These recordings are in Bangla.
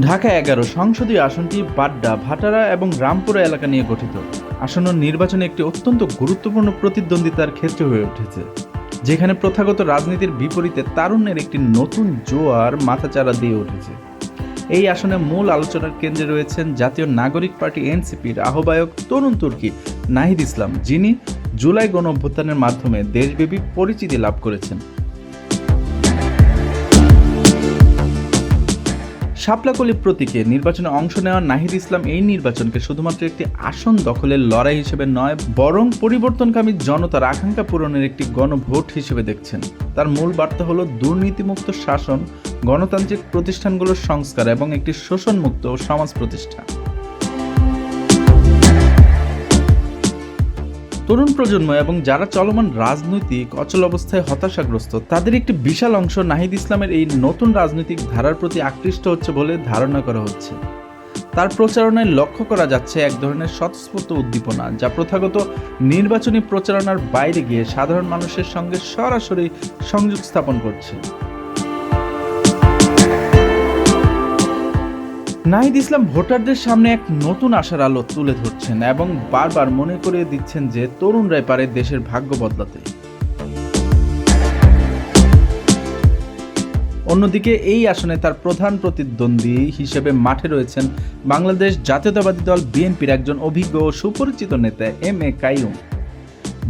ঢাকা এগারো সংসদীয় আসনটি বাড্ডা, ভাটারা এবং রামপুরা এলাকা নিয়ে গঠিত। আসন্ন নির্বাচনে একটি অত্যন্ত গুরুত্বপূর্ণ প্রতিদ্বন্দ্বিতার ক্ষেত্র হয়ে উঠেছে, যেখানে প্রথাগত রাজনীতির বিপরীতে তারুণ্যের একটি নতুন জোয়ার মাথাচাড়া দিয়ে উঠেছে। এই আসনে মূল আলোচনার কেন্দ্রে রয়েছেন জাতীয় নাগরিক পার্টি এনসিপির আহ্বায়ক তরুণ তুর্কি নাহিদ ইসলাম, যিনি জুলাই গণ অভ্যুত্থানের মাধ্যমে দেশব্যাপী পরিচিতি লাভ করেছেন। শাপলাকলি প্রতীকে নির্বাচনে অংশ নেওয়া নাহিদ ইসলাম এই নির্বাচনকে শুধুমাত্র একটি আসন দখলের লড়াই হিসেবে নয়, বরং পরিবর্তনকামী জনতার আকাঙ্ক্ষা পূরণের একটি গণভোট হিসেবে দেখছেন। তার মূল বার্তা হল দুর্নীতিমুক্ত শাসন, গণতান্ত্রিক প্রতিষ্ঠানগুলোর সংস্কার এবং একটি শোষণমুক্ত সমাজ প্রতিষ্ঠা। তরুণ প্রজন্ম এবং যারা চলমান রাজনৈতিক, অচল অবস্থায় হতাশাগ্রস্ত, তাদের একটি বিশাল অংশ নাহিদ ইসলামের এই নতুন রাজনৈতিক ধারার প্রতি আকৃষ্ট হচ্ছে বলে ধারণা করা হচ্ছে। তার প্রচারণায় লক্ষ্য করা যাচ্ছে এক ধরনের স্বতঃস্ফূর্ত উদ্দীপনা, যা প্রথাগত নির্বাচনী প্রচারণার বাইরে গিয়ে সাধারণ মানুষের সঙ্গে সরাসরি সংযোগ স্থাপন করছে। নাহিদ ইসলাম ভোটারদের সামনে এক নতুন আশার আলো তুলে ধরছেন এবং বারবার মনে করিয়ে দিচ্ছেন যে তরুণরাই পারে দেশের ভাগ্য বদলাতে। অন্যদিকে এই আসনে তার প্রধান প্রতিদ্বন্দ্বী হিসেবে মাঠে রয়েছেন বাংলাদেশ জাতীয়তাবাদী দল বিএনপির একজন অভিজ্ঞ ও সুপরিচিত নেতা এম এ কাইয়ুম।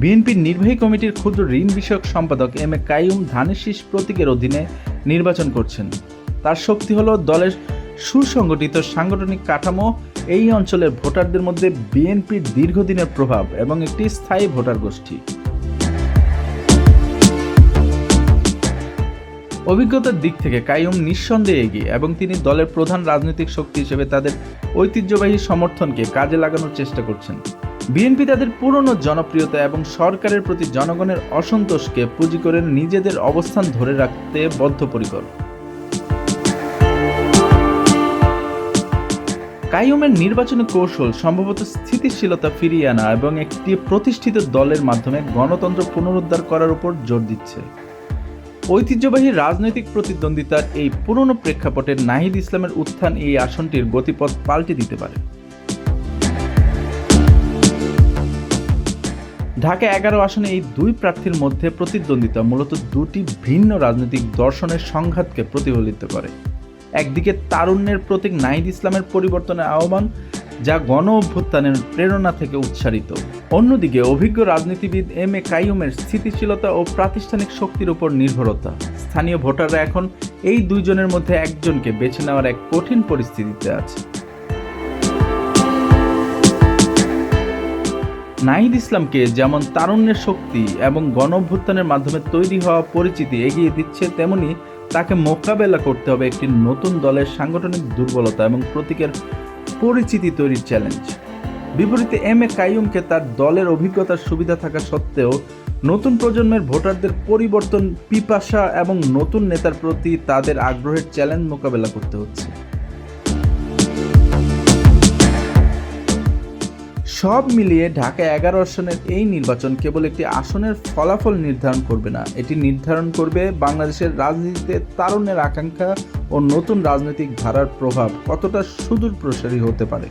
বিএনপির নির্বাহী কমিটির ক্ষুদ্র ঋণ বিষয়ক সম্পাদক এম এ কাইয়ুম ধানের শীষ প্রতীকের অধীনে নির্বাচন করছেন। তার শক্তি হলো দলের সুসংগঠিত সাংগঠনিক কাঠামো এই অঞ্চলের ভোটারদের মধ্যে বিএনপির দীর্ঘদিনের প্রভাব এবং একটি স্থায়ী ভোটার গোষ্ঠী। অভিজ্ঞতার দিক থেকে কাইয়ুম নিঃসন্দেহে এগিয়ে এবং তিনি দলের প্রধান রাজনৈতিক শক্তি হিসেবে তাদের ঐতিহ্যবাহী সমর্থনকে কাজে লাগানোর চেষ্টা করছেন। বিএনপি তাদের পুরনো জনপ্রিয়তা এবং সরকারের প্রতি জনগণের অসন্তোষকে পুঁজি করে নিজেদের অবস্থান ধরে রাখতে বদ্ধপরিকর। কাইয়ুমের নির্বাচনী কৌশল সম্ভবত স্থিতিশীলতা ফিরিয়ে আনা এবং একটি প্রতিষ্ঠিত দলের মাধ্যমে গণতন্ত্র পুনরুদ্ধার করার উপর জোর দিচ্ছে। ঐতিহ্যবাহী রাজনৈতিক প্রতিদ্বন্দ্বিতার এই পুরনো প্রেক্ষাপটে নাহিদ ইসলামের উত্থান এই আসনটির গতিপথ পাল্টে দিতে পারে। ঢাকা এগারো আসনে এই দুই প্রার্থীর মধ্যে প্রতিদ্বন্দ্বিতা মূলত দুটি ভিন্ন রাজনৈতিক দর্শনের সংঘাতকে প্রতিফলিত করে। একদিকে তারুণ্যের প্রতীক নাহিদ ইসলামের পরিবর্তনের আহ্বান, যা গণ অভ্যুত্থানের প্রেরণা থেকে উৎসারিত। অন্যদিকে অভিজ্ঞ রাজনীতিবিদ এম এ কাইয়ুমের স্থিতিশীলতা ও প্রাতিষ্ঠানিক শক্তির উপর নির্ভরতা। স্থানীয় ভোটাররা এখন এই দুইজনের মধ্যে একজনকে বেছে নেওয়ার এক কঠিন পরিস্থিতিতে আছে। নাহিদ ইসলামকে যেমন তারুণ্যের শক্তি এবং গণ অভ্যুত্থানের মাধ্যমে তৈরি হওয়া পরিচিতি এগিয়ে দিচ্ছে, তেমনি তাকে মোকাবেলা করতে হবে একটি নতুন দলের সাংগঠনিক দুর্বলতা এবং প্রতীকের পরিচিতি তৈরির চ্যালেঞ্জ বিপরীতে এম এ কাইয়ুমকে তার দলের অভিজ্ঞতার সুবিধা থাকা সত্ত্বেও নতুন প্রজন্মের ভোটারদের পরিবর্তন, পিপাসা এবং নতুন নেতার প্রতি তাদের আগ্রহের চ্যালেঞ্জ মোকাবেলা করতে হচ্ছে। সব মিলিয়ে ঢাকা এগারো আসনের এই নির্বাচন কেবল একটি আসনের ফলাফল নির্ধারণ করবে না, এটি নির্ধারণ করবে বাংলাদেশের রাজনীতিতে তারুণ্যের আকাঙ্ক্ষা ও নতুন রাজনৈতিক ধারার প্রভাব কতটা সুদূর প্রসারী হতে পারে।